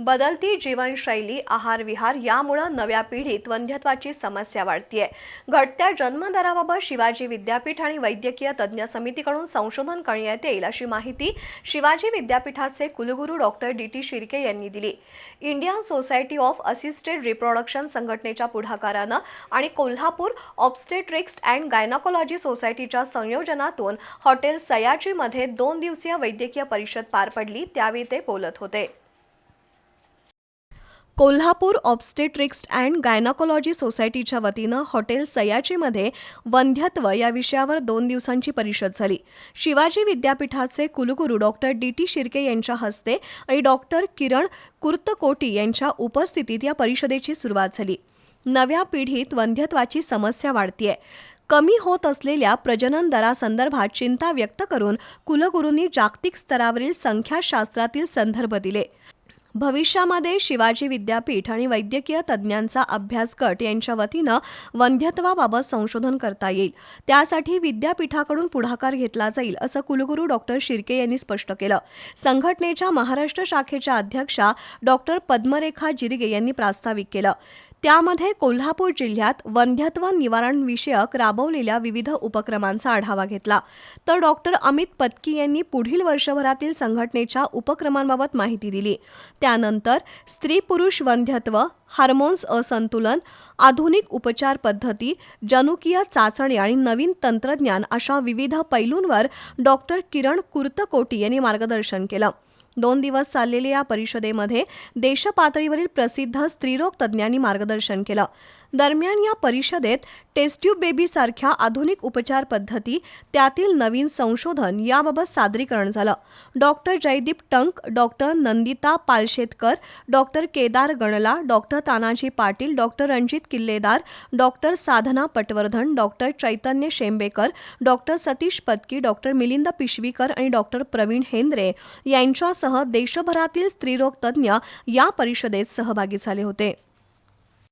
बदलती जीवनशैली आहारविहार यामुळं नव्या पिढीत वंध्यत्वाची समस्या वाढतीये. घटत्या जन्मदराबाबत शिवाजी विद्यापीठ आणि वैद्यकीय तज्ज्ञ समितीकडून संशोधन करण्यात येईल अशी माहिती शिवाजी विद्यापीठाचे कुलगुरू डॉक्टर डी. टी. शिर्के यांनी दिली. Indian Society of Assisted Reproduction संघटनेच्या पुढाकारानं आणि कोल्हापूर ऑब्स्टेट्रिक्स अँड गायनाकोलॉजी सोसायटीच्या संयोजनातून हॉटेल सयाजीमध्ये दोन दिवसीय वैद्यकीय परिषद पार पडली त्यावेळी ते बोलत होते. कोल्हापूर ऑब्स्टेट्रिक्स अँड गायनाकोलॉजी सोसायटीच्या वतीनं हॉटेल सयाजीमध्ये वंध्यत्व या विषयावर दोन दिवसांची परिषद झाली. शिवाजी विद्यापीठाचे कुलगुरू डॉक्टर डी टी शिर्के यांच्या हस्ते आणि डॉक्टर किरण कुर्तकोटी यांच्या उपस्थितीत या परिषदेची सुरुवात झाली. नव्या पिढीत वंध्यत्वाची समस्या वाढतीये. कमी होत असलेल्या प्रजनन दरासंदर्भात चिंता व्यक्त करून कुलगुरूंनी जागतिक स्तरावरील संख्याशास्त्रातील संदर्भ दिले. भविष्यामध्ये शिवाजी विद्यापीठ आणि वैद्यकीय तज्ज्ञांचा अभ्यास गट यांच्या वतीनं वंध्यत्वाबाबत संशोधन करता येईल. त्यासाठी विद्यापीठाकडून पुढाकार घेतला जाईल असं कुलगुरू डॉक्टर शिर्के यांनी स्पष्ट केलं. संघटनेच्या महाराष्ट्र शाखेच्या अध्यक्षा डॉक्टर पद्मरेखा जिरगे यांनी प्रास्ताविक केलं. त्यामध्ये कोल्हापूर जिल्ह्यात वंध्यत्व निवारण विषयक राबवलेल्या विविध उपक्रमांचा आढावा घेतला. तर डॉक्टर अमित पत्की यांनी पुढील वर्षभरातील संघटनेच्या उपक्रमांबाबत माहिती दिली. त्यानंतर स्त्री पुरुष वंध्यत्व हार्मोन्स असंतुलन आधुनिक उपचार पद्धती जनुकीय चाचणी आणि नवीन तंत्रज्ञान अशा विविध पैलूंवर डॉक्टर किरण कुर्तकोटी यांनी मार्गदर्शन केलं. दोन दिवस चाललेल्या या परिषदेमध्ये देशपातळीवरील प्रसिद्ध स्त्रीरोग तज्ज्ञांनी मार्गदर्शन केलं. दरम्यान या परिषदेत टेस्ट्यूब बेबीसारख्या आधुनिक उपचार पद्धती त्यातील नवीन संशोधन याबाबत सादरीकरण झालं. Doctor Jaydeep Tank doctor Nandita Palshetkar doctor Kedar Ganla doctor Tanaji Patil doctor Ranjit Killedar doctor Sadhana Patwardhan doctor Chaitanya Shembekar doctor Satish Patki doctor Milind Pishvikar आणि डॉक्टर प्रवीण हेंद्रे यांच्यासह देशभरातील स्त्रीरोग तज्ज्ञ या परिषदेत सहभागी झाले होते.